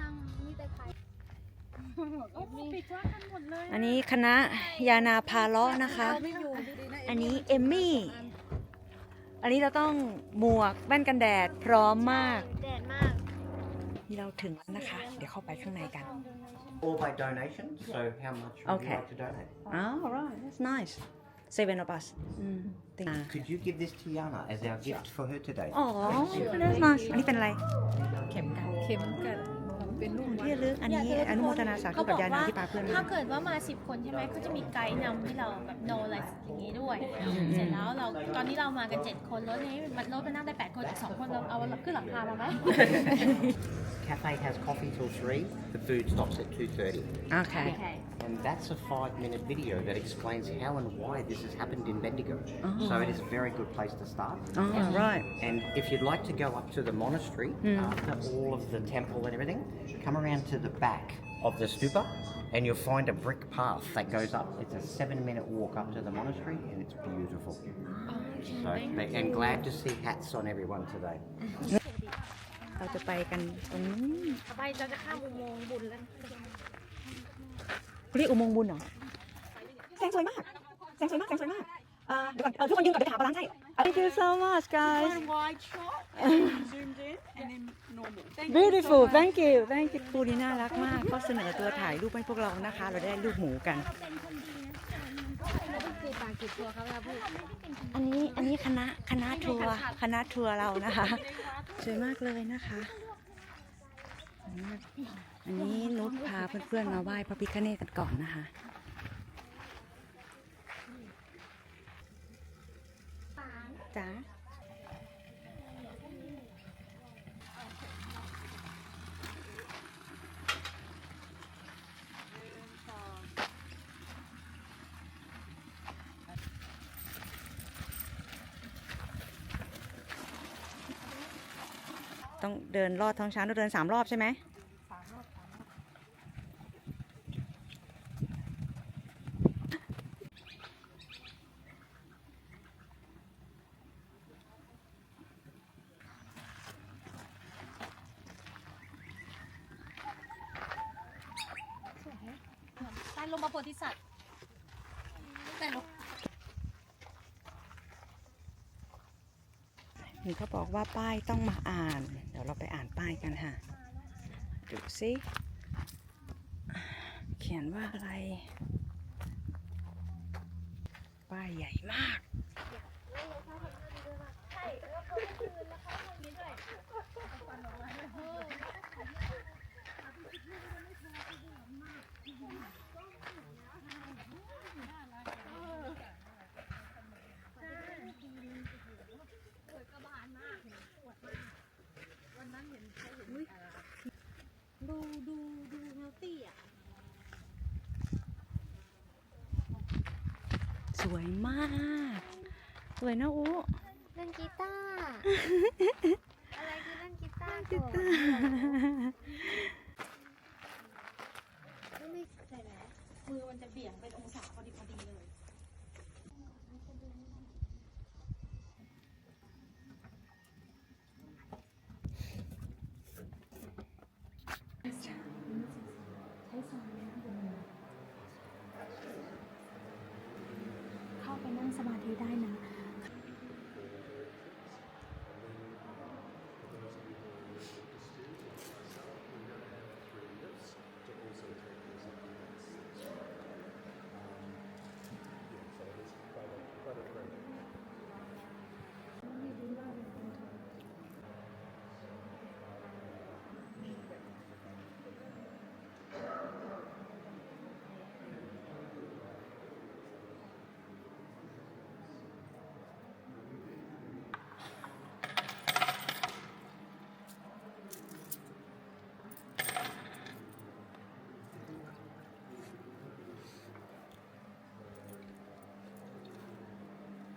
นางมีแต่ขายโอ้โหปิดร้านกันหมดเลยอันนี้คณะยานาพาเลาะนะคะ ไม่อยู่ดีๆนะอันนี้เอมมี่ อันนี้เราต้องหมวกแว่นกันแดดพร้อมมาก แดดมาก นี่เราถึงแล้วนะคะ เดี๋ยวเข้าไปข้างในกัน All by donation, so how much would Okay. you like to donate? Oh right that's nice seven of us อืมติง Could you give this to Yana as our gift for her today? อ๋อ that's nice อันนี้เป็นอะไร เข็มกัดเข็มกัด เป็นลูกที่ระลึกอันนี้อนุโมทนาสาธุกับยานาที่พาเพื่อนถ้ามาเกิดว่ามาสิบคนใช่ไหมก็จะมีไกด์นำให้เราแบบโนอะไรอย่างนี้ด้วย เสร็จแล้วเราตอนนี้เรามากันเจ็ดคนรถนี้มันรถมันนั่งได้แปดคนอีกสองคนเราเอาขึ้นหลังคามาไหม Cafe has coffee till 3, the food stops at 2.30. โอเค And that's a five minute video that explains how and why this has happened in Bendigo. Oh. So it is a very good place to start. oh right And if you'd like to go up to the monastery after all of the temple and everything, come around to the back of the stupa and you'll find a brick path that goes up. It's a seven minute walk up to the monastery and it's beautiful. So, and glad to see hats on everyone today. เราจะไปกันตรงนู้น ไปเราจะข้ามอุโมงค์บุญแล้ว เรียกอุโมงค์บุญเหรอ แสงสวยมาก แสงสวยมาก แสงสวยมากเอ่อเดี๋ยวก่อนเออทุกคนยืนก่อนไปถามบาลานซ์ให้ Thank you so much guys wide shot zoomed in and then normal beautiful thank you thank you คู่นี้น่ารักมากเขาเสนอตัวถ่ายรูปให้พวกเรานะคะ เราได้รูปหมูกันคือปากกี่ตัวครับเราพูดอันนี้อันนี้คณะคณะทัวร์คณะทัวร์เรานะคะสวยมากเลยนะคะสวยมากอันนี้นุชพาเพื่อนๆมาไหว้พระพิฆเนศกันก่อนนะคะ จ๋าต้องเดินลอดท้องช้างต้องเดินสามรอบใช่ไหม ลมมาโพธิสัตว์แต่ลมเห็นเขาบอกว่าป้ายต้องมาอ่าน เดี๋ยวเราไปอ่านป้ายกันค่ะ ดูสิเขียนว่าอะไร ป้ายใหญ่มากดูดูดูเฮลตี้อะ ส วยมาก สวยนะอูเล่นกีตาร์อะไรคือเล่นกีตาร์ก่อนไม่ใส่แล้ว มือมันจะเบี่ยงเป็นองศาพอดีพอดีเลย เข้าไปนั่งสมาธิได้นะ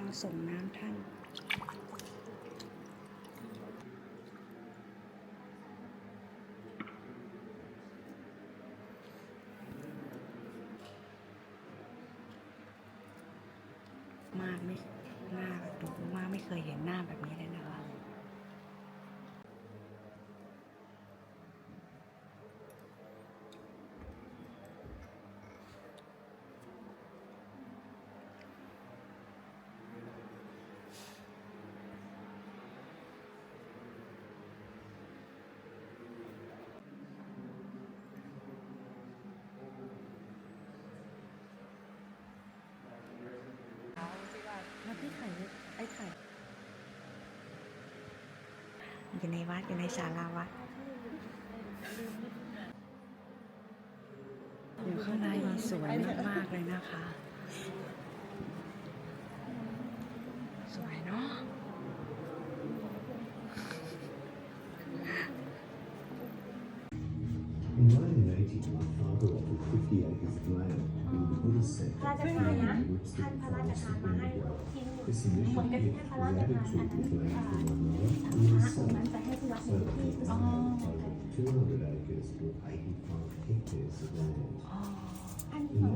มาส่งน้ำท่านมากไม่หน้าแบบดูมากไม่เคยเห็นหน้าแบบนี้เลยนะ อยู่ในวัดอยู่ในศาลาวัดอยู่ข้างในสวยมากๆเลยนะคะ สวยเนาะอืม พระราชทานนะท่านพระราชทานมาให้ชิ้นเหมือนกับที่ท่านพระราชทานอันนั้นค่ะองค์นั้นจะให้ที่วัดนี้ที่อ๋ออันนี้